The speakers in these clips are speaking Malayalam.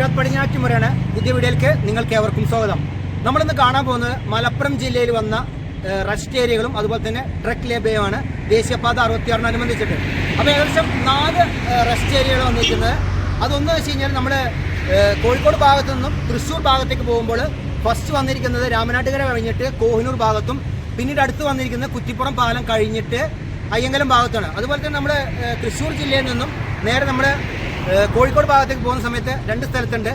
നിഷാദ് പടിഞ്ഞാറ്റുമുറയാണ് പുതിയ വീഡിയോയിലേക്ക് നിങ്ങൾക്ക് ഏവർക്കും സ്വാഗതം. നമ്മളിന്ന് കാണാൻ പോകുന്നത് മലപ്പുറം ജില്ലയിൽ വന്ന റെസ്റ്റ് ഏരിയകളും അതുപോലെ തന്നെ ട്രക്ക് ലേബയുമാണ് ദേശീയപാത അറുപത്തിയാറിനനുബന്ധിച്ചിട്ട് അപ്പോൾ ഏകദേശം നാല് റെസ്റ്റ് ഏരിയകൾ വന്നിരിക്കുന്നത്. അതൊന്ന് വെച്ച് കഴിഞ്ഞാൽ നമ്മൾ കോഴിക്കോട് ഭാഗത്തു നിന്നും തൃശ്ശൂർ ഭാഗത്തേക്ക് പോകുമ്പോൾ ഫസ്റ്റ് വന്നിരിക്കുന്നത് രാമനാട്ടുകര കഴിഞ്ഞിട്ട് കോഹിനൂർ ഭാഗത്തും പിന്നീട് അടുത്ത് വന്നിരിക്കുന്നത് കുറ്റിപ്പുറം പാലം കഴിഞ്ഞിട്ട് അയ്യങ്കലം ഭാഗത്താണ്. അതുപോലെ തന്നെ നമ്മൾ തൃശ്ശൂർ ജില്ലയിൽ നിന്നും നേരെ നമ്മൾ കോഴിക്കോട് ഭാഗത്തേക്ക് പോകുന്ന സമയത്ത് രണ്ട് സ്ഥലത്തുണ്ട്.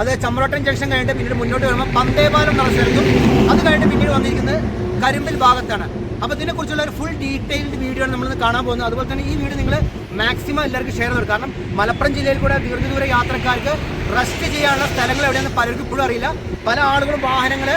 അത് ചമ്രോട്ടൻ ജംഗ്ഷൻ കഴിഞ്ഞിട്ട് പിന്നീട് മുന്നോട്ട് വരുമ്പോൾ പന്തേപാലം എന്നുള്ള സ്ഥലത്തും അത് കഴിഞ്ഞിട്ട് പിന്നീട് വന്നിരിക്കുന്നത് കരിമ്പിൽ ഭാഗത്താണ്. അപ്പോൾ ഇതിനെക്കുറിച്ചുള്ള ഒരു ഫുൾ ഡീറ്റെയിൽഡ് വീഡിയോ ആണ് നമ്മളിന്ന് കാണാൻ പോകുന്നത്. അതുപോലെ തന്നെ ഈ വീഡിയോ നിങ്ങൾ മാക്സിമം എല്ലാവർക്കും ഷെയർ ചെയ്തു കാരണം മലപ്പുറം ജില്ലയിൽ കൂടെ ദീർഘദൂര യാത്രക്കാർക്ക് റെസ്റ്റ് ചെയ്യാനുള്ള സ്ഥലങ്ങൾ എവിടെയാണെന്ന് പലർക്കും ഇപ്പോഴും അറിയില്ല. പല ആളുകളും വാഹനങ്ങൾ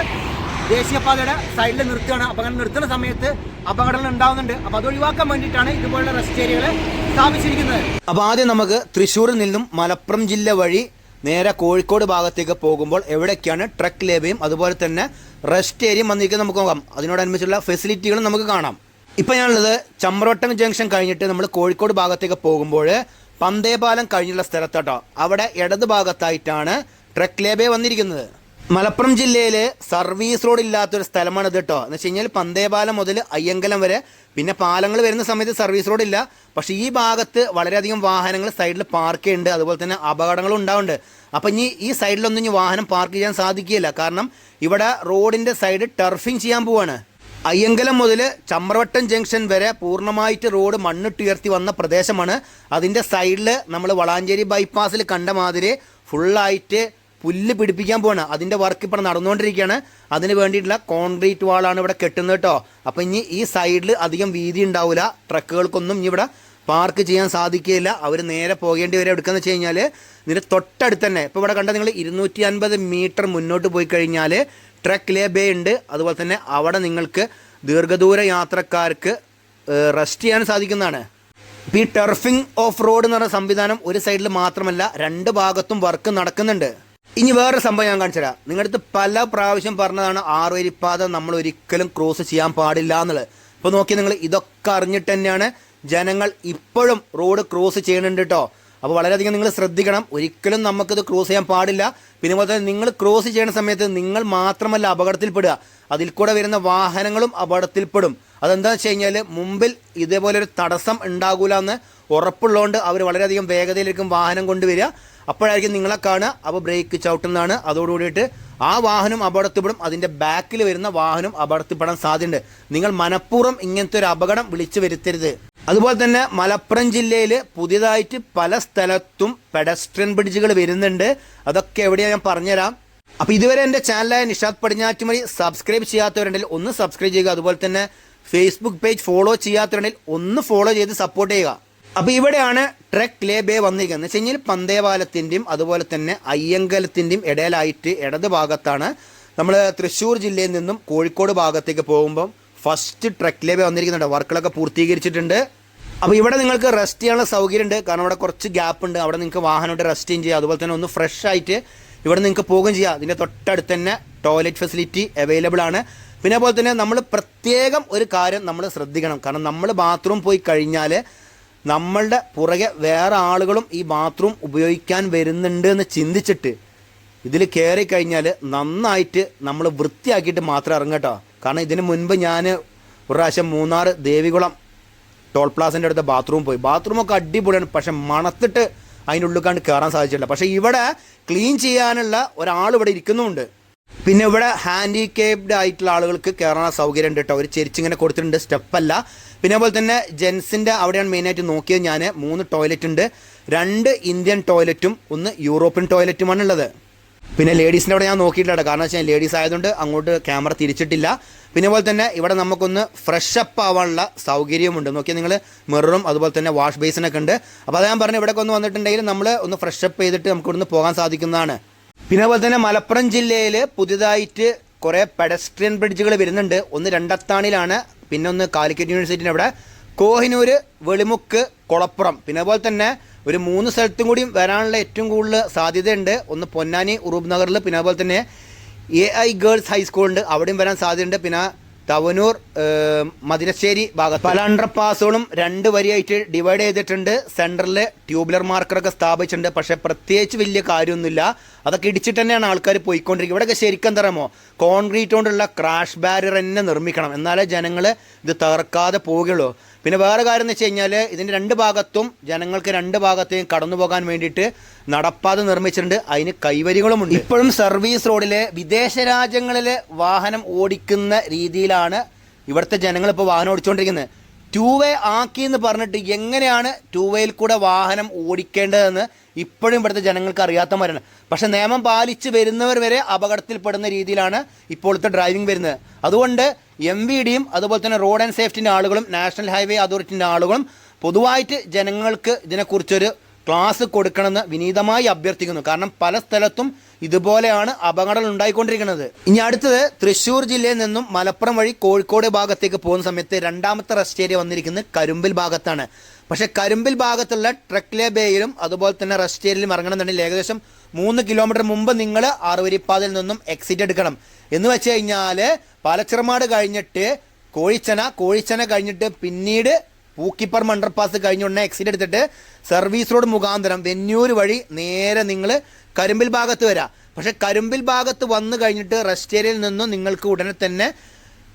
ദേശീയപാതയുടെ സൈഡിൽ നിർത്തുകയാണ്. അപ്പോൾ അങ്ങനെ നിർത്തുന്ന സമയത്ത് അപകടങ്ങൾ ഉണ്ടാവുന്നുണ്ട് അപ്പോൾ അത് ഒഴിവാക്കാൻ വേണ്ടിയിട്ടാണ് ഇതുപോലുള്ള റെസ്റ്റ് ഏരിയകൾ സ്ഥാപിച്ചിരിക്കുന്നത്. അപ്പോൾ ആദ്യം നമുക്ക് തൃശ്ശൂരിൽ നിന്നും മലപ്പുറം ജില്ല വഴി നേരെ കോഴിക്കോട് ഭാഗത്തേക്ക് പോകുമ്പോൾ എവിടേക്കാണ് ട്രക്ക് ലേബയും അതുപോലെ തന്നെ റെസ്റ്റ് ഏരിയയും വന്നിരിക്കുന്നത് നമുക്ക് നോക്കാം. അതിനോടനുബന്ധിച്ചുള്ള ഫെസിലിറ്റികളും നമുക്ക് കാണാം. ഇപ്പം ഞാനുള്ളത് ചമ്രോട്ടം ജംഗ്ഷൻ കഴിഞ്ഞിട്ട് നമ്മൾ കോഴിക്കോട് ഭാഗത്തേക്ക് പോകുമ്പോൾ പന്തേപാലം കഴിഞ്ഞുള്ള സ്ഥലത്തോട്ടോ. അവിടെ ഇടത് ഭാഗത്തായിട്ടാണ് ട്രക്ക് ലേബേ വന്നിരിക്കുന്നത്. മലപ്പുറം ജില്ലയിൽ സർവീസ് റോഡ് ഇല്ലാത്തൊരു സ്ഥലമാണ് ഇത് കേട്ടോ എന്ന് വെച്ച് കഴിഞ്ഞാൽ പന്തേപാലം മുതൽ അയ്യങ്കലം വരെ. പിന്നെ പാലങ്ങൾ വരുന്ന സമയത്ത് സർവീസ് റോഡ് ഇല്ല. പക്ഷെ ഈ ഭാഗത്ത് വളരെയധികം വാഹനങ്ങൾ സൈഡിൽ പാർക്ക് ചെയ്യുന്നുണ്ട്. അതുപോലെ തന്നെ അപകടങ്ങളും ഉണ്ടാവുന്നുണ്ട്. അപ്പം ഇനി ഈ സൈഡിലൊന്നും ഇനി വാഹനം പാർക്ക് ചെയ്യാൻ സാധിക്കുകയില്ല. കാരണം ഇവിടെ റോഡിന്റെ സൈഡ് ടർഫിങ് ചെയ്യാൻ പോവാണ്. അയ്യങ്കലം മുതൽ ചമ്രവട്ടം ജംഗ്ഷൻ വരെ പൂർണമായിട്ട് റോഡ് മണ്ണിട്ടുയർത്തി വന്ന പ്രദേശമാണ്. അതിന്റെ സൈഡിൽ നമ്മൾ വളാഞ്ചേരി ബൈപ്പാസിൽ കണ്ട മാതിരി ഫുള്ളായിട്ട് പുല്ല് പിടിപ്പിക്കാൻ പോവാണ്. അതിന്റെ വർക്ക് ഇപ്പോൾ നടന്നുകൊണ്ടിരിക്കുകയാണ്. അതിന് വേണ്ടിയിട്ടുള്ള കോൺക്രീറ്റ് വാളാണ് ഇവിടെ കെട്ടുന്നത് കേട്ടോ. അപ്പോൾ ഇനി ഈ സൈഡിൽ അധികം വീതി ഉണ്ടാവില്ല ട്രക്കുകൾക്കൊന്നും ഇനി ഇവിടെ പാർക്ക് ചെയ്യാൻ സാധിക്കുകയില്ല. അവർ നേരെ പോകേണ്ടി വരെ. എടുക്കുന്നത് വെച്ച് കഴിഞ്ഞാൽ ഇതിന് തൊട്ടടുത്ത് തന്നെ. ഇപ്പോൾ ഇവിടെ കണ്ട നിങ്ങൾ ഇരുന്നൂറ്റി അൻപത് മീറ്റർ മുന്നോട്ട് പോയി കഴിഞ്ഞാൽ ട്രക്ക് ലേ ബേ ഉണ്ട്. അതുപോലെ തന്നെ അവിടെ നിങ്ങൾക്ക് ദീർഘദൂര യാത്രക്കാർക്ക് റെസ്റ്റ് ചെയ്യാൻ സാധിക്കുന്നതാണ്. ഇപ്പോൾ ഈ ടെർഫിംഗ് ഓഫ് റോഡ് എന്ന് പറയുന്ന സംവിധാനം ഒരു സൈഡിൽ മാത്രമല്ല രണ്ട് ഭാഗത്തും വർക്ക് നടക്കുന്നുണ്ട്. ഇനി വേറൊരു സംഭവം ഞാൻ കാണിച്ചു തരാം. നിങ്ങളുടെ പല പ്രാവശ്യം പറഞ്ഞതാണ് ആറുവരിപ്പാത നമ്മൾ ഒരിക്കലും ക്രോസ് ചെയ്യാൻ പാടില്ല എന്നുള്ളത്. ഇപ്പോൾ നോക്കി നിങ്ങൾ ഇതൊക്കെ അറിഞ്ഞിട്ട് തന്നെയാണ് ജനങ്ങൾ ഇപ്പോഴും റോഡ് ക്രോസ് ചെയ്യുന്നുണ്ട് കേട്ടോ അപ്പോൾ വളരെയധികം നിങ്ങൾ ശ്രദ്ധിക്കണം. ഒരിക്കലും നമുക്കിത് ക്രോസ് ചെയ്യാൻ പാടില്ല. പിന്നെ പോലെ തന്നെ നിങ്ങൾ ക്രോസ് ചെയ്യുന്ന സമയത്ത് നിങ്ങൾ മാത്രമല്ല അപകടത്തിൽപ്പെടുക. അതിൽ കൂടെ വരുന്ന വാഹനങ്ങളും അപകടത്തിൽപ്പെടും. അതെന്താണെന്ന് വെച്ച് കഴിഞ്ഞാൽ മുമ്പിൽ ഇതേപോലെ ഒരു തടസ്സം ഉണ്ടാകൂല എന്ന് ഉറപ്പുള്ളതുകൊണ്ട് അവർ വളരെയധികം വേഗതയിലേക്കും വാഹനം കൊണ്ടുവരിക. അപ്പോഴായിരിക്കും നിങ്ങളെ കാണുക. അപ്പോൾ ബ്രേക്ക് ചവിട്ടുന്നതാണ്. അതോടുകൂടിയിട്ട് ആ വാഹനം അപകടത്തിൽപ്പെടും. അതിന്റെ ബാക്കിൽ വരുന്ന വാഹനം അപകടത്തിൽപ്പെടാൻ സാധ്യതയുണ്ട്. നിങ്ങൾ മനഃപൂർവം ഇങ്ങനത്തെ ഒരു അപകടം വിളിച്ചു വരുത്തരുത്. അതുപോലെ തന്നെ മലപ്പുറം ജില്ലയിൽ പുതിയതായിട്ട് പല സ്ഥലത്തും പെഡസ്ട്രിയൻ ബ്രിഡ്ജുകൾ വരുന്നുണ്ട്. അതൊക്കെ എവിടെയാ ഞാൻ പറഞ്ഞുതരാം. അപ്പോൾ ഇതുവരെ എന്റെ ചാനലായ നിഷാദ് പടിഞ്ഞാറ്റുമണി സബ്സ്ക്രൈബ് ചെയ്യാത്തവരുണ്ടെങ്കിൽ ഒന്ന് സബ്സ്ക്രൈബ് ചെയ്യുക. അതുപോലെ തന്നെ ഫേസ്ബുക്ക് പേജ് ഫോളോ ചെയ്യാത്തവരുണ്ടെങ്കിൽ ഒന്ന് ഫോളോ ചെയ്ത് സപ്പോർട്ട് ചെയ്യുക. അപ്പോൾ ഇവിടെയാണ് ട്രക്ക് ലേ ബേ വന്നിരിക്കുന്നത്. എന്ന് വെച്ച് കഴിഞ്ഞാൽ അതുപോലെ തന്നെ അയ്യങ്കലത്തിന്റെയും ഇടയിലായിട്ട് ഇടത് ഭാഗത്താണ് നമ്മൾ തൃശ്ശൂർ ജില്ലയിൽ നിന്നും കോഴിക്കോട് ഭാഗത്തേക്ക് പോകുമ്പം ഫസ്റ്റ് ട്രക്ക് ലേ ബേ വന്നിരിക്കുന്നുണ്ട്. വർക്കുകളൊക്കെ പൂർത്തീകരിച്ചിട്ടുണ്ട്. അപ്പോൾ ഇവിടെ നിങ്ങൾക്ക് റെസ്റ്റ് ചെയ്യാനുള്ള സൗകര്യമുണ്ട്. കാരണം അവിടെ കുറച്ച് ഗ്യാപ്പ് ഉണ്ട്. അവിടെ നിങ്ങൾക്ക് വാഹനമായിട്ട് റെസ്റ്റ് ചെയ്യാം. അതുപോലെ തന്നെ ഒന്ന് ഫ്രഷ് ആയിട്ട് ഇവിടെ നിങ്ങൾക്ക് പോകുകയും ചെയ്യാം. അതിന്റെ തൊട്ടടുത്ത് തന്നെ ടോയ്ലറ്റ് ഫെസിലിറ്റി അവൈലബിൾ ആണ്. പിന്നെ അതുപോലെ തന്നെ നമ്മൾ പ്രത്യേകം ഒരു കാര്യം നമ്മൾ ശ്രദ്ധിക്കണം. കാരണം നമ്മൾ ബാത്റൂം പോയി കഴിഞ്ഞാൽ നമ്മളുടെ പുറകെ വേറെ ആളുകളും ഈ ബാത്റൂം ഉപയോഗിക്കാൻ വരുന്നുണ്ട് എന്ന് ചിന്തിച്ചിട്ട് ഇതിൽ കയറി കഴിഞ്ഞാൽ നന്നായിട്ട് നമ്മൾ വൃത്തിയാക്കിയിട്ട് മാത്രം ഇറങ്ങട്ടോ കാരണം ഇതിന് മുൻപ് ഞാൻ ഒരു പ്രാവശ്യം മൂന്നാർ ദേവികുളം ടോൾ പ്ലാസിന്റെ അടുത്ത ബാത്റൂം പോയി. ബാത്റൂമൊക്കെ അടിപൊളിയാണ്. പക്ഷെ മണത്തിട്ട് അതിനുള്ളിൽ കണ്ട് കയറാൻ സാധിച്ചിട്ടില്ല. പക്ഷേ ഇവിടെ ക്ലീൻ ചെയ്യാനുള്ള ഒരാൾ ഇവിടെ ഇരിക്കുന്നുമുണ്ട്. പിന്നെ ഇവിടെ ഹാൻഡിക്കേപ്ഡ് ആയിട്ടുള്ള ആളുകൾക്ക് കയറാൻ സൗകര്യം ഉണ്ട് കേട്ടോ ഒരു ചെരിച്ചിങ്ങനെ കൊടുത്തിട്ടുണ്ട്. സ്റ്റെപ്പല്ല പിന്നെ അതുപോലെ തന്നെ ജെൻസിന്റെ അവിടെയാണ് മെയിനായിട്ട് നോക്കിയത് ഞാൻ. മൂന്ന് ടോയ്ലറ്റ് ഉണ്ട്. രണ്ട് ഇന്ത്യൻ ടോയ്ലറ്റും ഒന്ന് യൂറോപ്യൻ ടോയ്ലറ്റുമാണ് ഉള്ളത്. പിന്നെ ലേഡീസിന്റെ അവിടെ ഞാൻ നോക്കിയിട്ടില്ല കാരണം വെച്ചാൽ ലേഡീസ് ആയതുകൊണ്ട് അങ്ങോട്ട് ക്യാമറ തിരിച്ചിട്ടില്ല. പിന്നെ പോലെ തന്നെ ഇവിടെ നമുക്കൊന്ന് ഫ്രഷ് അപ്പ് ആവാനുള്ള സൗകര്യമുണ്ട് നോക്കിയാൽ നിങ്ങൾ മിററും അതുപോലെ തന്നെ വാഷ് ബേസിനൊക്കെ ഉണ്ട്. അപ്പോൾ അത് ഞാൻ പറഞ്ഞു ഇവിടെ ഒന്ന് വന്നിട്ടുണ്ടെങ്കിൽ നമ്മൾ ഒന്ന് ഫ്രഷ് അപ്പ് ചെയ്തിട്ട് നമുക്ക് ഇവിടുന്ന് പോകാൻ സാധിക്കുന്നതാണ്. പിന്നെ അതുപോലെ തന്നെ മലപ്പുറം ജില്ലയിൽ പുതിയതായിട്ട് കുറേ പെഡസ്ട്രിയൻ ബ്രിഡ്ജുകൾ വരുന്നുണ്ട്. ഒന്ന് രണ്ടത്താണിലാണ് പിന്നെ ഒന്ന് കാലിക്കറ്റ് യൂണിവേഴ്സിറ്റിന്റെ അവിടെ. കോഹിനൂർ വെളിമുക്ക് കുളപ്പുറം. പിന്നെ അതുപോലെ തന്നെ ഒരു മൂന്ന് സ്ഥലത്തും കൂടിയും വരാനുള്ള ഏറ്റവും കൂടുതൽ സാധ്യതയുണ്ട്. ഒന്ന് പൊന്നാനി ഉറൂബ് നഗറിൽ പിന്നെ അതുപോലെ തന്നെ എ ഐ ഗേൾസ് ഹൈസ്കൂളുണ്ട് അവിടെയും വരാൻ സാധ്യതയുണ്ട്. പിന്നെ തവനൂർ മതിരശ്ശേരി ഭാഗത്ത്. പല അണ്ടർപാസുകളും രണ്ട് വരിയായിട്ട് ഡിവൈഡ് ചെയ്തിട്ടുണ്ട്. സെന്ററിൽ ട്യൂബുലർ മാർക്കറൊക്കെ സ്ഥാപിച്ചിട്ടുണ്ട്. പക്ഷേ പ്രത്യേകിച്ച് വലിയ കാര്യമൊന്നുമില്ല. അതൊക്കെ ഇടിച്ചിട്ട് തന്നെയാണ് ആൾക്കാർ പോയിക്കൊണ്ടിരിക്കുക ഇവിടെയൊക്കെ ശരിക്കും എന്താ പറയുമോ കോൺക്രീറ്റ് കൊണ്ടുള്ള ക്രാഷ് ബാരിയർ തന്നെ നിർമ്മിക്കണം. എന്നാലേ ജനങ്ങൾ ഇത് തകർക്കാതെ പോവുകയുള്ളൂ. പിന്നെ വേറെ കാര്യം എന്ന് വെച്ച് കഴിഞ്ഞാൽ ഇതിന്റെ രണ്ട് ഭാഗത്തും ജനങ്ങൾക്ക് രണ്ട് ഭാഗത്തെയും കടന്നു പോകാൻ വേണ്ടിയിട്ട് നടപ്പാത നിർമ്മിച്ചിട്ടുണ്ട്. അതിന് കൈവരികളുമുണ്ട്. ഇപ്പോഴും സർവീസ് റോഡിലെ വിദേശ രാജ്യങ്ങളിൽ വാഹനം ഓടിക്കുന്ന രീതിയിലാണ് ഇവിടുത്തെ ജനങ്ങൾ ഇപ്പോൾ വാഹനം ഓടിച്ചുകൊണ്ടിരിക്കുന്നത് ടൂ വേ ആക്കി എന്ന് പറഞ്ഞിട്ട് എങ്ങനെയാണ് ടൂ വേയിൽ കൂടെ വാഹനം ഓടിക്കേണ്ടതെന്ന് ഇപ്പോഴും ഇവിടുത്തെ ജനങ്ങൾക്ക് അറിയാത്ത മരണം. പക്ഷെ നിയമം പാലിച്ച് വരുന്നവർ വരെ അപകടത്തിൽപ്പെടുന്ന രീതിയിലാണ് ഇപ്പോഴത്തെ ഡ്രൈവിംഗ് വരുന്നത്. അതുകൊണ്ട് എം വി ഡിയും അതുപോലെ തന്നെ റോഡ് ആൻഡ് സേഫ്റ്റിന്റെ ആളുകളും നാഷണൽ ഹൈവേ അതോറിറ്റിന്റെ ആളുകളും പൊതുവായിട്ട് ജനങ്ങൾക്ക് ഇതിനെക്കുറിച്ചൊരു ക്ലാസ് കൊടുക്കണമെന്ന് വിനീതമായി അഭ്യർത്ഥിക്കുന്നു. കാരണം പല സ്ഥലത്തും ഇതുപോലെയാണ് അപകടങ്ങൾ ഉണ്ടായിക്കൊണ്ടിരിക്കുന്നത്. ഇനി അടുത്തത് തൃശ്ശൂർ ജില്ലയിൽ നിന്നും മലപ്പുറം വഴി കോഴിക്കോട് ഭാഗത്തേക്ക് പോകുന്ന സമയത്ത് രണ്ടാമത്തെ റെസ്റ്റ് ഏരിയ വന്നിരിക്കുന്നത് കരുമ്പിൽ ഭാഗത്താണ്. പക്ഷേ കരുമ്പിൽ ഭാഗത്തുള്ള ട്രക്ലെ ബേയിലും അതുപോലെ തന്നെ റെസ്റ്റ് ഏരിയയിലും ഇറങ്ങണമെന്നുണ്ടെങ്കിൽ ഏകദേശം മൂന്ന് കിലോമീറ്റർ മുമ്പ് നിങ്ങൾ ആറുവരിപ്പാതയിൽ നിന്നും എക്സിറ്റ് എടുക്കണം. എന്ന് വെച്ച് കഴിഞ്ഞാൽ പാലച്ചിറമാട് കഴിഞ്ഞിട്ട് കോഴിച്ചന കോഴിച്ചന കഴിഞ്ഞിട്ട് പിന്നീട് പൂക്കിപ്പർ അണ്ടർപാസ് കഴിഞ്ഞ ഉടനെ എക്സിറ്റ് എടുത്തിട്ട് സർവീസ് റോഡ് മുഖാന്തരം വെന്നൂർ വഴി നേരെ നിങ്ങൾ കരിമ്പിൽ ഭാഗത്ത് വരാം. പക്ഷേ കരിമ്പിൽ ഭാഗത്ത് വന്നു കഴിഞ്ഞിട്ട് റെസ്റ്റ് ഏരിയയിൽ നിന്നും നിങ്ങൾക്ക് ഉടനെ തന്നെ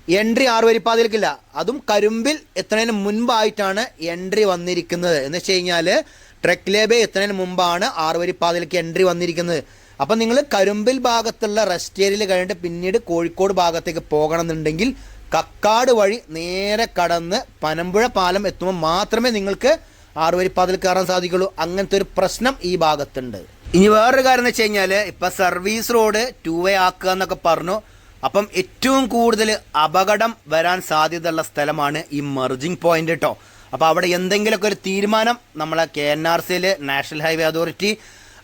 എൻട്രി ആറ് ആറുവരിപ്പാതയിലേക്കില്ല അതും കരുമ്പിൽ എത്തുന്നതിന് മുൻപായിട്ടാണ് എൻട്രി വന്നിരിക്കുന്നത്. എന്ന് വെച്ച് കഴിഞ്ഞാൽ ട്രെക്ക് ലേബേ എത്തുന്നതിന് മുമ്പാണ് ആറുവരിപ്പാതയിലേക്ക് എൻട്രി വന്നിരിക്കുന്നത്. അപ്പം നിങ്ങൾ കരുമ്പിൽ ഭാഗത്തുള്ള റെസ്റ്റ് ഏരിയയിൽ കഴിഞ്ഞിട്ട് പിന്നീട് കോഴിക്കോട് ഭാഗത്തേക്ക് പോകണമെന്നുണ്ടെങ്കിൽ കക്കാട് വഴി നേരെ കടന്ന് പനമ്പുഴ പാലം എത്തുമ്പോൾ മാത്രമേ നിങ്ങൾക്ക് ആറ് വരിപ്പാതിൽ കയറാൻ സാധിക്കുള്ളൂ. അങ്ങനത്തെ ഒരു പ്രശ്നം ഈ ഭാഗത്തുണ്ട്. ഇനി വേറൊരു കാര്യം എന്ന് വെച്ച് കഴിഞ്ഞാൽ ഇപ്പം സർവീസ് റോഡ് ടൂ വേ ആക്കുക എന്നൊക്കെ പറഞ്ഞു. അപ്പം ഏറ്റവും കൂടുതൽ അപകടം വരാൻ സാധ്യതയുള്ള സ്ഥലമാണ് ഈ മെർജിങ് പോയിന്റ് കേട്ടോ അപ്പോൾ അവിടെ എന്തെങ്കിലുമൊക്കെ ഒരു തീരുമാനം നമ്മളെ കെ എൻ ആർ സിയിൽ നാഷണൽ ഹൈവേ അതോറിറ്റി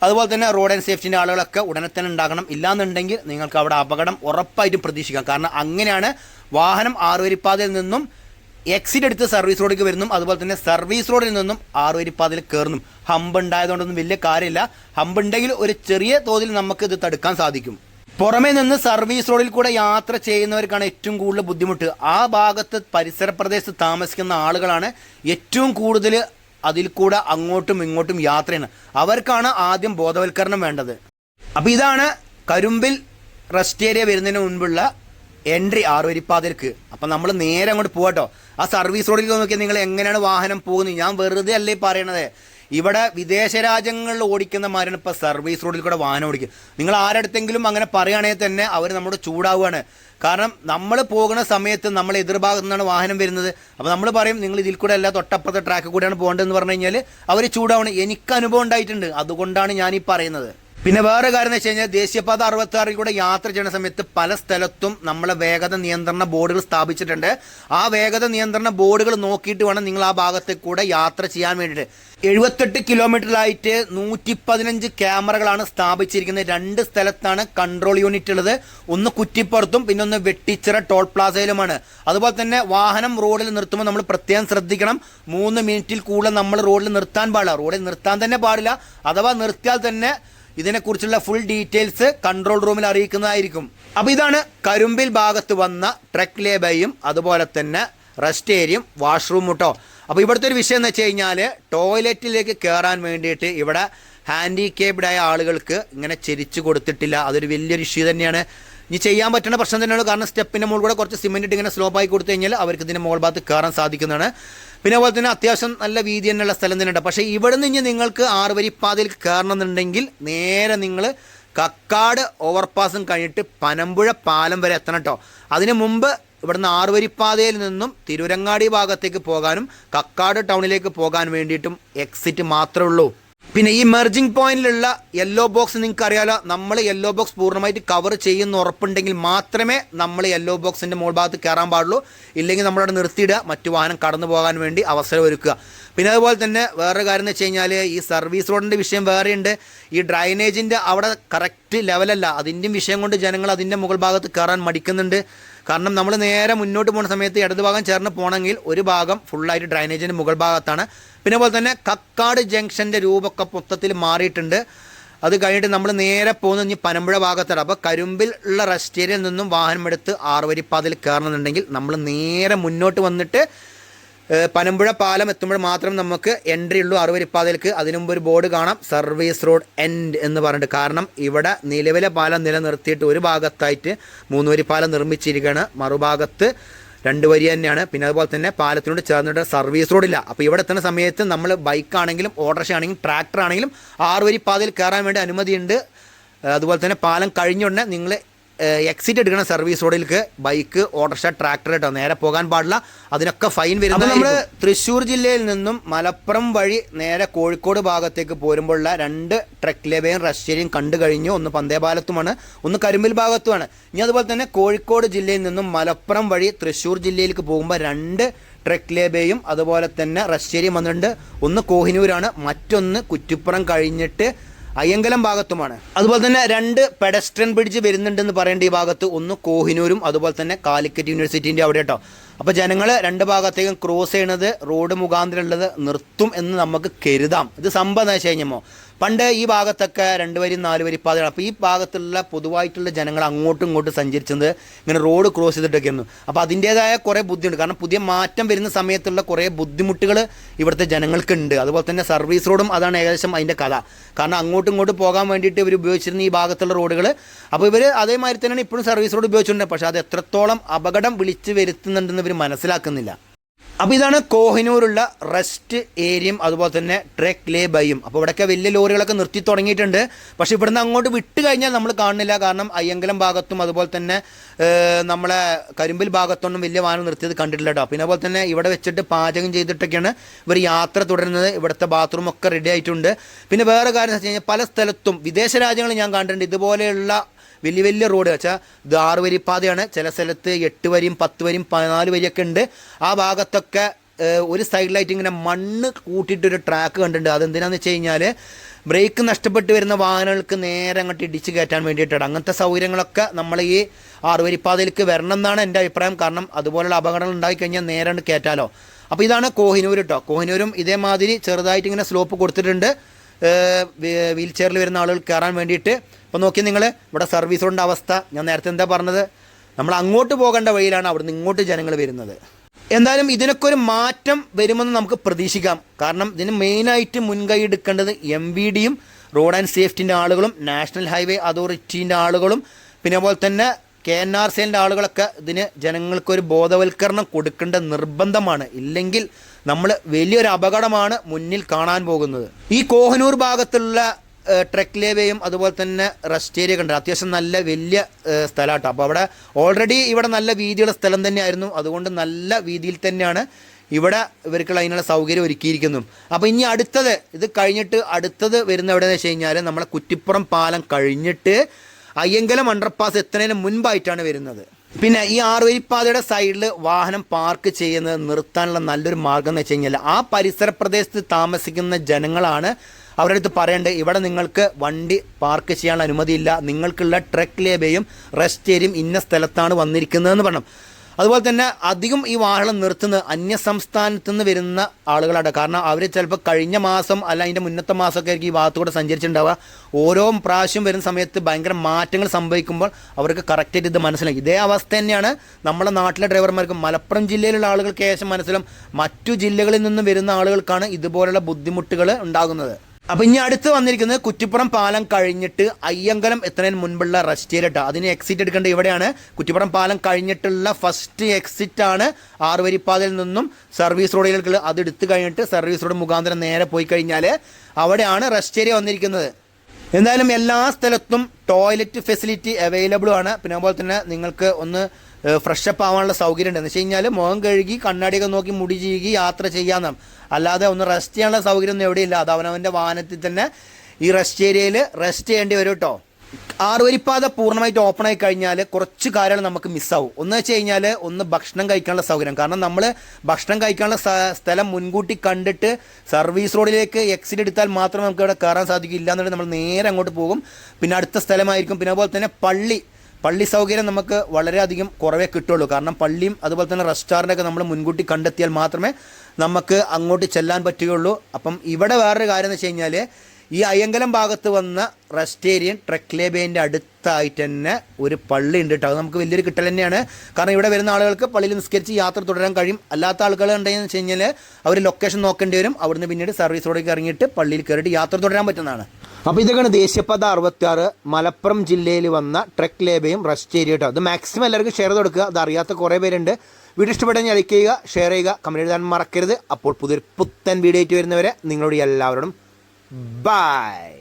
അതുപോലെ തന്നെ റോഡ് ആൻഡ് സേഫ്റ്റിന്റെ ആളുകളൊക്കെ ഉടനെ തന്നെ ഉണ്ടാകണം. ഇല്ലാന്നുണ്ടെങ്കിൽ നിങ്ങൾക്ക് അവിടെ അപകടം ഉറപ്പായിട്ടും പ്രതീക്ഷിക്കാം. കാരണം അങ്ങനെയാണ് വാഹനം ആറുവരിപ്പാതയിൽ നിന്നും എക്സിറ്റ് എടുത്ത് സർവീസ് റോഡിലേക്ക് വരുന്നു അതുപോലെ തന്നെ സർവീസ് റോഡിൽ നിന്നും ആറുവരിപ്പാതയിൽ കയറുന്നു ഹമ്പ് ഉണ്ടായതുകൊണ്ടൊന്നും വലിയ കാര്യമില്ല. ഹമ്പ് ഉണ്ടെങ്കിൽ ഒരു ചെറിയ തോതിൽ നമുക്ക് ഇത് തടുക്കാൻ സാധിക്കും. പുറമേ നിന്ന് സർവീസ് റോഡിൽ കൂടെ യാത്ര ചെയ്യുന്നവർക്കാണ് ഏറ്റവും കൂടുതൽ ബുദ്ധിമുട്ട്. ആ ഭാഗത്ത് പരിസര പ്രദേശത്ത് താമസിക്കുന്ന ആളുകളാണ് ഏറ്റവും കൂടുതൽ അതിൽ കൂടെ അങ്ങോട്ടും ഇങ്ങോട്ടും യാത്ര ചെയ്യുന്നത്. അവർക്കാണ് ആദ്യം ബോധവൽക്കരണം വേണ്ടത്. അപ്പോൾ ഇതാണ് കരുമ്പിൽ റെസ്റ്റ് ഏരിയ വരുന്നതിന് മുൻപുള്ള എൻട്രി ആറുവരിപ്പാതിൽക്ക് അപ്പം നമ്മൾ നേരെ അങ്ങോട്ട് പോകട്ടോ ആ സർവീസ് റോഡിൽ നോക്കിയാൽ നിങ്ങൾ എങ്ങനെയാണ് വാഹനം പോകുന്നത്? ഞാൻ വെറുതെ അല്ലേ പറയണത്? ഇവിടെ വിദേശ രാജ്യങ്ങളിൽ ഓടിക്കുന്ന മാരാണ് ഇപ്പോൾ സർവീസ് റോഡിൽ കൂടെ വാഹനം ഓടിക്കുക. നിങ്ങൾ ആരടുത്തെങ്കിലും അങ്ങനെ പറയുകയാണെങ്കിൽ തന്നെ അവർ നമ്മുടെ ചൂടാവുകയാണ്. കാരണം നമ്മൾ പോകുന്ന സമയത്ത് നമ്മൾ എതിർഭാഗത്തു നിന്നാണ് വാഹനം വരുന്നത്. അപ്പോൾ നമ്മൾ പറയും നിങ്ങൾ ഇതിൽ കൂടെ അല്ല തൊട്ടപ്പുറത്തെ ട്രാക്ക് കൂടെയാണ് പോകേണ്ടതെന്ന് പറഞ്ഞു കഴിഞ്ഞാൽ അവർ ചൂടാവണം. എനിക്ക് അനുഭവം ഉണ്ടായിട്ടുണ്ട്. അതുകൊണ്ടാണ് ഞാൻ ഈ പറയുന്നത്. പിന്നെ വേറെ കാര്യം എന്ന് വെച്ച് കഴിഞ്ഞാൽ ദേശീയപാത അറുപത്തി ആറിൽ കൂടെ യാത്ര ചെയ്യുന്ന സമയത്ത് പല സ്ഥലത്തും നമ്മളെ വേഗത നിയന്ത്രണ ബോർഡുകൾ സ്ഥാപിച്ചിട്ടുണ്ട്. ആ വേഗത നിയന്ത്രണ ബോർഡുകൾ നോക്കിയിട്ട് വേണം നിങ്ങൾ ആ ഭാഗത്തെ കൂടെ യാത്ര ചെയ്യാൻ വേണ്ടിയിട്ട്. എഴുപത്തെട്ട് കിലോമീറ്ററിലായിട്ട് നൂറ്റി പതിനഞ്ച് ക്യാമറകളാണ് സ്ഥാപിച്ചിരിക്കുന്നത്. രണ്ട് സ്ഥലത്താണ് കൺട്രോൾ യൂണിറ്റ് ഉള്ളത്. ഒന്ന് കുറ്റിപ്പുറത്തും പിന്നെ ഒന്ന് വെട്ടിച്ചിറ ടോൾ പ്ലാസയിലുമാണ് അതുപോലെ തന്നെ വാഹനം റോഡിൽ നിർത്തുമ്പോൾ നമ്മൾ പ്രത്യേകം ശ്രദ്ധിക്കണം. മൂന്ന് മിനിറ്റിൽ കൂടുതൽ നമ്മൾ റോഡിൽ നിർത്താൻ പാടില്ല. റോഡിൽ നിർത്താൻ തന്നെ പാടില്ല. അഥവാ നിർത്തിയാൽ തന്നെ ഇതിനെക്കുറിച്ചുള്ള ഫുൾ ഡീറ്റെയിൽസ് കൺട്രോൾ റൂമിൽ അറിയിക്കുന്നതായിരിക്കും. അപ്പോൾ ഇതാണ് കരുമ്പിൽ ഭാഗത്ത് വന്ന ട്രക്ക് ലേബയും അതുപോലെ തന്നെ റെസ്റ്റ് ഏരിയയും വാഷ്റൂം കേട്ടോ അപ്പോൾ ഇവിടുത്തെ ഒരു വിഷയം എന്ന് വെച്ച് കഴിഞ്ഞാൽ ടോയ്ലറ്റിലേക്ക് കയറാൻ വേണ്ടിയിട്ട് ഇവിടെ ഹാൻഡിക്കേപ്ഡ് ആയ ആളുകൾക്ക് ഇങ്ങനെ ചെരിച്ച് കൊടുത്തിട്ടില്ല. അതൊരു വലിയൊരു ഇഷ്യൂ തന്നെയാണ്. ഇനി ചെയ്യാൻ പറ്റുന്ന പ്രശ്നം തന്നെയാണ്. കാരണം സ്റ്റെപ്പിന്റെ മുകളിൽ കൂടെ കുറച്ച് സിമെന്റ് ഇട്ട് ഇങ്ങനെ സ്ലോപ്പ് ആയി കൊടുത്തു കഴിഞ്ഞാൽ അവർക്ക് ഇതിന്റെ മുകൾ ഭാഗത്ത് കയറാൻ സാധിക്കുന്നതാണ്. പിന്നെ അതുപോലെ തന്നെ അത്യാവശ്യം നല്ല വീതി തന്നെയുള്ള സ്ഥലം തന്നെയുണ്ട്. പക്ഷേ ഇവിടെ നിന്ന് നിങ്ങൾക്ക് ആറുവരിപ്പാതയിൽ കയറണമെന്നുണ്ടെങ്കിൽ നേരെ നിങ്ങൾ കക്കാട് ഓവർപാസും കഴിഞ്ഞിട്ട് പനമ്പുഴ പാലം വരെ എത്തണം കേട്ടോ അതിന് മുമ്പ് ഇവിടുന്ന് ആറുവരിപ്പാതയിൽ നിന്നും തിരുവരങ്ങാടി ഭാഗത്തേക്ക് പോകാനും കക്കാട് ടൗണിലേക്ക് പോകാൻ വേണ്ടിയിട്ടും എക്സിറ്റ് മാത്രമേ ഉള്ളൂ. പിന്നെ ഈ മെർജിംഗ് പോയിന്റിലുള്ള യെല്ലോ ബോക്സ് നിങ്ങൾക്ക് അറിയാലോ നമ്മൾ യെല്ലോ ബോക്സ് പൂർണമായിട്ട് കവർ ചെയ്യുന്ന ഉറപ്പുണ്ടെങ്കിൽ മാത്രമേ നമ്മൾ യെല്ലോ ബോക്സിന്റെ മുകൾ ഭാഗത്ത് കയറാൻ പാടുള്ളൂ. ഇല്ലെങ്കിൽ നമ്മളവിടെ നിർത്തിയിടുക മറ്റു വാഹനം കടന്നു പോകാൻ വേണ്ടി അവസരം ഒരുക്കുക. പിന്നെ അതുപോലെ തന്നെ വേറൊരു കാര്യം എന്ന് വെച്ച് കഴിഞ്ഞാൽ ഈ സർവീസ് റോഡിന്റെ വിഷയം വേറെയുണ്ട് ഈ ഡ്രൈനേജിന്റെ അവിടെ കറക്റ്റ് ലെവലല്ല അതിന്റെയും വിഷയം കൊണ്ട് ജനങ്ങൾ അതിന്റെ മുകൾ ഭാഗത്ത് കയറാൻ മടിക്കുന്നുണ്ട്. കാരണം നമ്മൾ നേരെ മുന്നോട്ട് പോകുന്ന സമയത്ത് ഇടത് ഭാഗം ചേർന്ന് പോകണമെങ്കിൽ ഒരു ഭാഗം ഫുള്ളായിട്ട് ഡ്രൈനേജിന്റെ മുകൾ ഭാഗത്താണ്. പിന്നെ അതുപോലെ തന്നെ കക്കാട് ജംഗ്ഷന്റെ രൂപമൊക്കെ മൊത്തത്തിൽ മാറിയിട്ടുണ്ട്. അത് കഴിഞ്ഞിട്ട് നമ്മൾ നേരെ പോകുന്നത് ഇനി പനമ്പുഴ ഭാഗത്താണ്. അപ്പോൾ കരുമ്പിൽ ഉള്ള റെസ്റ്റ് ഏരിയയിൽ നിന്നും വാഹനം എടുത്ത് ആറുവരിപ്പാതിൽ കയറണമെന്നുണ്ടെങ്കിൽ നമ്മൾ നേരെ മുന്നോട്ട് വന്നിട്ട് പനമ്പുഴ പാലം എത്തുമ്പോൾ മാത്രം നമുക്ക് എൻട്രി ഉള്ളൂ. അറുവരിപ്പാതയിലേക്ക് അതിനു മുമ്പ് ഒരു ബോർഡ് കാണാം. സർവീസ് റോഡ് എൻഡ് എന്ന് പറഞ്ഞിട്ട്. കാരണം ഇവിടെ നിലവിലെ പാലം നിലനിർത്തിയിട്ട് ഒരു ഭാഗത്തായിട്ട് മൂന്ന് വരി പാലം നിർമ്മിച്ചിരിക്കുകയാണ്. മറുഭാഗത്ത് രണ്ട് വരി തന്നെയാണ്. പിന്നെ അതുപോലെ തന്നെ പാലത്തിനോട് ചേർന്നിട്ട് സർവീസ് റോഡില്ല അപ്പോൾ ഇവിടെ എത്തുന്ന സമയത്ത് നമ്മൾ ബൈക്കാണെങ്കിലും ഓട്ടോറിക്ഷ ആണെങ്കിലും ട്രാക്ടർ ആണെങ്കിലും ആറ് വരി പാതയിൽ കയറാൻ വേണ്ടി അനുമതിയുണ്ട്. അതുപോലെ തന്നെ പാലം കഴിഞ്ഞ ഉടനെ നിങ്ങൾ എക്സിറ്റ് എടുക്കുന്ന സർവീസ് റോഡിലേക്ക് ബൈക്ക് ഓട്ടോറിക്ഷ ട്രാക്ടർ കേട്ടോ നേരെ പോകാൻ പാടില്ല. അതിനൊക്കെ ഫൈൻ വരുന്നത് നമ്മൾ തൃശ്ശൂർ ജില്ലയിൽ നിന്നും മലപ്പുറം വഴി നേരെ കോഴിക്കോട് ഭാഗത്തേക്ക് പോരുമ്പോഴുള്ള രണ്ട് ട്രക്ക് ലേബയും റഷ്യയും കണ്ടു കഴിഞ്ഞു. ഒന്ന് പന്തേപാലത്തുമാണ് ഒന്ന് കരിമ്പിൽ ഭാഗത്തുമാണ്. ഇനി അതുപോലെ തന്നെ കോഴിക്കോട് ജില്ലയിൽ നിന്നും മലപ്പുറം വഴി തൃശ്ശൂർ ജില്ലയിലേക്ക് പോകുമ്പോൾ രണ്ട് ട്രക്ക് ലേബയും അതുപോലെ തന്നെ റഷ്യയും വന്നിട്ടുണ്ട്. ഒന്ന് കോഹിനൂരാണ് മറ്റൊന്ന് കുറ്റിപ്പുറം കഴിഞ്ഞിട്ട് അയ്യങ്കലം ഭാഗത്തുമാണ്. അതുപോലെ തന്നെ രണ്ട് പെഡസ്ട്രൻ ബ്രിഡ്ജ് വരുന്നുണ്ടെന്ന് പറയേണ്ട ഈ ഭാഗത്ത് ഒന്ന് കോഹിനൂരും അതുപോലെ തന്നെ കാലിക്കറ്റ് യൂണിവേഴ്സിറ്റിന്റെ അവിടെ കേട്ടോ. അപ്പോൾ ജനങ്ങൾ രണ്ട് ഭാഗത്തേക്കും ക്രോസ് ചെയ്യണത് റോഡ് മുഖാന്തരം ഉള്ളത് നിർത്തും എന്ന് നമുക്ക് കരുതാം. ഇത് സംഭവം എന്ന് വെച്ച് കഴിഞ്ഞപ്പോൾ പണ്ട് ഈ ഭാഗത്തൊക്കെ രണ്ട് വരി നാല് വരി പാതയാണ്. അപ്പോൾ ഈ ഭാഗത്തുള്ള പൊതുവായിട്ടുള്ള ജനങ്ങൾ അങ്ങോട്ടും ഇങ്ങോട്ടും സഞ്ചരിച്ചത് ഇങ്ങനെ റോഡ് ക്രോസ് ചെയ്തിട്ടൊക്കെയായിരുന്നു. അപ്പോൾ അതിന്റേതായ കുറേ ബുദ്ധിമുട്ട് കാരണം പുതിയ മാറ്റം വരുന്ന സമയത്തുള്ള കുറേ ബുദ്ധിമുട്ടുകൾ ഇവിടുത്തെ ജനങ്ങൾക്കുണ്ട്. അതുപോലെ തന്നെ സർവീസ് റോഡും അതാണ് ഏകദേശം അതിന്റെ കഥ. കാരണം അങ്ങോട്ടും ഇങ്ങോട്ടും പോകാൻ വേണ്ടിയിട്ട് ഇവർ ഉപയോഗിച്ചിരുന്ന ഈ ഭാഗത്തുള്ള റോഡുകൾ അപ്പോൾ ഇവർ അതേമാതിരി തന്നെയാണ് ഇപ്പോഴും സർവീസ് റോഡ് ഉപയോഗിച്ചിട്ടുണ്ട് പക്ഷേ അത് എത്രത്തോളം അപകടം വിളിച്ച് വരുത്തുന്നുണ്ടെന്ന് ഇവർ മനസ്സിലാക്കുന്നില്ല. അപ്പോൾ ഇതാണ് കോഹിനൂരുള്ള റെസ്റ്റ് ഏരിയയും അതുപോലെ തന്നെ ട്രക്ക് ലേ ബൈയും. അപ്പോൾ ഇവിടെയൊക്കെ വലിയ ലോറികളൊക്കെ നിർത്തി തുടങ്ങിയിട്ടുണ്ട്. പക്ഷേ ഇവിടുന്ന് അങ്ങോട്ട് വിട്ട് കഴിഞ്ഞാൽ നമ്മൾ കാണുന്നില്ല. കാരണം അയ്യങ്കലം ഭാഗത്തും അതുപോലെ തന്നെ നമ്മളെ കരിമ്പിൽ ഭാഗത്തൊന്നും വലിയ വാഹനം നിർത്തിയത് കണ്ടിട്ടില്ല കേട്ടോ പിന്നെ അതുപോലെ തന്നെ ഇവിടെ വെച്ചിട്ട് പാചകം ചെയ്തിട്ടൊക്കെയാണ് ഇവർ യാത്ര തുടരുന്നത്. ഇവിടുത്തെ ബാത്റൂം ഒക്കെ റെഡി ആയിട്ടുണ്ട്. പിന്നെ വേറെ കാര്യം എന്ന് വെച്ച് കഴിഞ്ഞാൽ പല സ്ഥലത്തും വിദേശ രാജ്യങ്ങളിൽ ഞാൻ കണ്ടിട്ടുണ്ട്. ഇതുപോലെയുള്ള വലിയ വലിയ റോഡ് വെച്ചാൽ ഇത് ആറ് വരി പാതയാണ്. ചില സ്ഥലത്ത് എട്ട് വരിയും പത്ത് വരിയും പതിനാല് വരിയൊക്കെ ഉണ്ട്. ആ ഭാഗത്തൊക്കെ ഒരു സൈഡിലായിട്ട് ഇങ്ങനെ മണ്ണ് കൂട്ടിയിട്ടൊരു ട്രാക്ക് കണ്ടിട്ടുണ്ട്. അതെന്തിനാന്ന് വെച്ച് കഴിഞ്ഞാൽ ബ്രേക്ക് നഷ്ടപ്പെട്ട് വരുന്ന വാഹനങ്ങൾക്ക് നേരെ അങ്ങോട്ട് ഇടിച്ച് കയറ്റാൻ വേണ്ടിയിട്ടാണ്. അങ്ങനത്തെ സൗകര്യങ്ങളൊക്കെ നമ്മൾ ഈ ആറുവരിപ്പാതയിലേക്ക് വരണം എന്നാണ് എന്റെ അഭിപ്രായം. കാരണം അതുപോലുള്ള അപകടങ്ങൾ ഉണ്ടായിക്കഴിഞ്ഞാൽ നേരെ അങ്ങ് കയറ്റാലോ. അപ്പോൾ ഇതാണ് കോഹിനൂർ കേട്ടോ കോഹിനൂരും ഇതേമാതിരി ചെറുതായിട്ട് ഇങ്ങനെ സ്ലോപ്പ് കൊടുത്തിട്ടുണ്ട്. വീൽ ചെയറിൽ വരുന്ന ആളുകൾ കയറാൻ വേണ്ടിയിട്ട്. ഇപ്പോൾ നോക്കി നിങ്ങൾ ഇവിടെ സർവീസ് അവസ്ഥ. ഞാൻ നേരത്തെ എന്താ പറഞ്ഞത്? നമ്മൾ അങ്ങോട്ട് പോകേണ്ട വഴിയിലാണ് അവിടുന്ന് ഇങ്ങോട്ട് ജനങ്ങൾ വരുന്നത്. എന്തായാലും ഇതിനൊക്കെ ഒരു മാറ്റം വരുമെന്ന് നമുക്ക് പ്രതീക്ഷിക്കാം. കാരണം ഇതിന് മെയിനായിട്ട് മുൻകൈ എടുക്കേണ്ടത് എം വി ഡിയും റോഡ് ആൻഡ് സേഫ്റ്റിന്റെ ആളുകളും നാഷണൽ ഹൈവേ അതോറിറ്റീന്റെ ആളുകളും പിന്നെ അതുപോലെ തന്നെ കെ എൻ ആർ സിന്റെ ആളുകളൊക്കെ ഇതിന് ജനങ്ങൾക്കൊരു ബോധവൽക്കരണം കൊടുക്കേണ്ട നിർബന്ധമാണ്. ഇല്ലെങ്കിൽ നമ്മൾ വലിയൊരു അപകടമാണ് മുന്നിൽ കാണാൻ പോകുന്നത്. ഈ കോഹനൂർ ഭാഗത്തുള്ള ട്രക്ക് ലേവേയും അതുപോലെ തന്നെ റെസ്റ്റ് ഏരിയ കണ്ടത് അത്യാവശ്യം നല്ല വലിയ സ്ഥലമാട്ടോ. അപ്പോൾ അവിടെ ഓൾറെഡി ഇവിടെ നല്ല വീതിയുള്ള സ്ഥലം തന്നെയായിരുന്നു. അതുകൊണ്ട് നല്ല വീതിയിൽ തന്നെയാണ് ഇവിടെ ഇവർക്കുള്ള അതിനുള്ള സൗകര്യം ഒരുക്കിയിരിക്കുന്നു അപ്പോൾ ഇനി അടുത്തത് ഇത് കഴിഞ്ഞിട്ട് അടുത്തത് വരുന്ന എവിടെയെന്ന് വെച്ച് കഴിഞ്ഞാൽ നമ്മളെ കുറ്റിപ്പുറം പാലം കഴിഞ്ഞിട്ട് അയ്യങ്കലം അണ്ടർപാസ് എത്തുന്നതിന് മുൻപായിട്ടാണ് വരുന്നത്. പിന്നെ ഈ ആറുവരിപ്പാതയുടെ സൈഡിൽ വാഹനം പാർക്ക് ചെയ്യുന്നത് നിർത്താനുള്ള നല്ലൊരു മാർഗം എന്ന് വെച്ച് കഴിഞ്ഞാൽ ആ പരിസര പ്രദേശത്ത് താമസിക്കുന്ന ജനങ്ങളാണ് അവരുടെ പറയേണ്ടത് ഇവിടെ നിങ്ങൾക്ക് വണ്ടി പാർക്ക് ചെയ്യാനുള്ള അനുമതിയില്ല. നിങ്ങൾക്കുള്ള ട്രക്ക് ലേബയും റെസ്റ്റ് ഏരിയയും ഇന്ന സ്ഥലത്താണ് വന്നിരിക്കുന്നതെന്ന് പറഞ്ഞു. അതുപോലെ തന്നെ അധികം ഈ വാഹനം നിർത്തുന്ന അന്യ സംസ്ഥാനത്ത് നിന്ന് വരുന്ന ആളുകളാണ്. കാരണം അവർ ചിലപ്പോൾ കഴിഞ്ഞ മാസം അല്ല അതിന്റെ മുന്നത്തെ മാസമൊക്കെ ആയിരിക്കും ഈ ഭാഗത്തൂടെ സഞ്ചരിച്ചിട്ടുണ്ടാവുക. ഓരോ പ്രാവശ്യം വരുന്ന സമയത്ത് ഭയങ്കര മാറ്റങ്ങൾ സംഭവിക്കുമ്പോൾ അവർക്ക് കറക്റ്റായിട്ട് ഇത് മനസ്സിലാക്കി ഇതേ അവസ്ഥ തന്നെയാണ് നമ്മുടെ നാട്ടിലെ ഡ്രൈവർമാർക്ക്. മലപ്പുറം ജില്ലയിലുള്ള ആളുകൾക്ക് ഏകദേശം മനസ്സിലും മറ്റു ജില്ലകളിൽ നിന്നും വരുന്ന ആളുകൾക്കാണ് ഇതുപോലുള്ള ബുദ്ധിമുട്ടുകൾ ഉണ്ടാകുന്നത്. അപ്പൊ ഇനി അടുത്ത് വന്നിരിക്കുന്നത് കുറ്റിപ്പുറം പാലം കഴിഞ്ഞിട്ട് അയ്യങ്കലം എത്തുന്നതിന് മുൻപുള്ള റെസ്റ്റ് ഏരിയ അതിന് എക്സിറ്റ് എടുക്കേണ്ടത് ഇവിടെയാണ്. കുറ്റിപ്പുറം പാലം കഴിഞ്ഞിട്ടുള്ള ഫസ്റ്റ് എക്സിറ്റ് ആണ്. ആറുവരിപ്പാതയിൽ നിന്നും സർവീസ് റോഡിലേക്ക് അത് എടുത്തു കഴിഞ്ഞിട്ട് സർവീസ് റോഡ് മുഖാന്തരം നേരെ പോയി കഴിഞ്ഞാൽ അവിടെയാണ് റെസ്റ്റ് ഏരിയ വന്നിരിക്കുന്നത്. എന്തായാലും എല്ലാ സ്ഥലത്തും ടോയ്ലറ്റ് ഫെസിലിറ്റി അവൈലബിൾ ആണ്. പിന്നെ അതുപോലെ തന്നെ നിങ്ങൾക്ക് ഒന്ന് ഫ്രഷ് അപ്പ് ആവാനുള്ള സൗകര്യം ഉണ്ട് എന്ന് വെച്ച് കഴിഞ്ഞാൽ മുഖം കഴുകി കണ്ണാടിയൊക്കെ നോക്കി മുടി ചീകി യാത്ര ചെയ്യാമെന്നാണ് അല്ലാതെ ഒന്ന് റെസ്റ്റ് ചെയ്യാനുള്ള സൗകര്യം ഒന്നും എവിടെയില്ല. അത് അവനവന്റെ വാഹനത്തിൽ തന്നെ ഈ റെസ്റ്റ് ഏരിയയിൽ റെസ്റ്റ് ചെയ്യേണ്ടി വരും കേട്ടോ ആറുവരിപ്പാത പൂർണമായിട്ട് ഓപ്പൺ ആയി കഴിഞ്ഞാൽ കുറച്ച് കാര്യങ്ങൾ നമുക്ക് മിസ്സാവും ഒന്ന് വെച്ച് കഴിഞ്ഞാൽ ഒന്ന് ഭക്ഷണം കഴിക്കാനുള്ള സൗകര്യം. കാരണം നമ്മൾ ഭക്ഷണം കഴിക്കാനുള്ള സ്ഥലം മുൻകൂട്ടി കണ്ടിട്ട് സർവീസ് റോഡിലേക്ക് എക്സിറ്റ് എടുത്താൽ മാത്രമേ നമുക്ക് ഇവിടെ കയറാൻ സാധിക്കില്ല എന്നുണ്ടെങ്കിൽ നമ്മൾ നേരെ അങ്ങോട്ട് പോകും. പിന്നെ അടുത്ത സ്ഥലമായിരിക്കും. പിന്നെ അതുപോലെ തന്നെ പള്ളി. പള്ളി സൗകര്യം നമുക്ക് വളരെയധികം കുറവേ കിട്ടുള്ളൂ. കാരണം പള്ളിയും അതുപോലെ തന്നെ റെസ്റ്റോറന്റൊക്കെ നമ്മൾ മുൻകൂട്ടി കണ്ടെത്തിയാൽ മാത്രമേ നമുക്ക് അങ്ങോട്ട് ചെല്ലാൻ പറ്റുകയുള്ളൂ. അപ്പം ഇവിടെ വേറൊരു കാര്യം എന്ന് വെച്ച് കഴിഞ്ഞാൽ ഈ അയ്യങ്കലം ഭാഗത്ത് വന്ന റെസ്റ്റേരിയൻ ട്രെക്ലേബേന്റെ അടുത്തായിട്ട് തന്നെ ഒരു പള്ളി ഉണ്ട് കേട്ടോ അത് നമുക്ക് വലിയൊരു കിട്ടൽ തന്നെയാണ്. കാരണം ഇവിടെ വരുന്ന ആളുകൾക്ക് പള്ളിയിൽ നിസ്കരിച്ച് യാത്ര തുടരാൻ കഴിയും. അല്ലാത്ത ആളുകൾ ഉണ്ടെന്ന് വെച്ച് കഴിഞ്ഞാൽ അവർ ലൊക്കേഷൻ നോക്കേണ്ടി വരും. അവിടുന്ന് പിന്നീട് സർവീസ് റോഡിലേക്ക് ഇറങ്ങിയിട്ട് പള്ളിയിൽ കയറിയിട്ട് യാത്ര തുടരാൻ പറ്റുന്നതാണ്. അപ്പോൾ ഇതൊക്കെയാണ് ദേശീയപാത അറുപത്തിയാറ് മലപ്പുറം ജില്ലയിൽ വന്ന ട്രക്ക് ലേബയും റെസ്റ്റ് ഏരിയ കേട്ടോ അത് മാക്സിമം എല്ലാവർക്കും ഷെയർ കൊടുക്കുക. അത് അറിയാത്ത കുറേ പേരുണ്ട്. വീഡിയോ ഇഷ്ടപ്പെട്ടെങ്കിൽ ലൈക്ക് ചെയ്യുക ഷെയർ ചെയ്യുക കമന്റ് എഴുതാൻ മറക്കരുത്. അപ്പോൾ പുതിയൊരു പുത്തൻ വീഡിയോ ആയിട്ട് വരുന്നവരെ നിങ്ങളോട് എല്ലാവരോടും ബൈ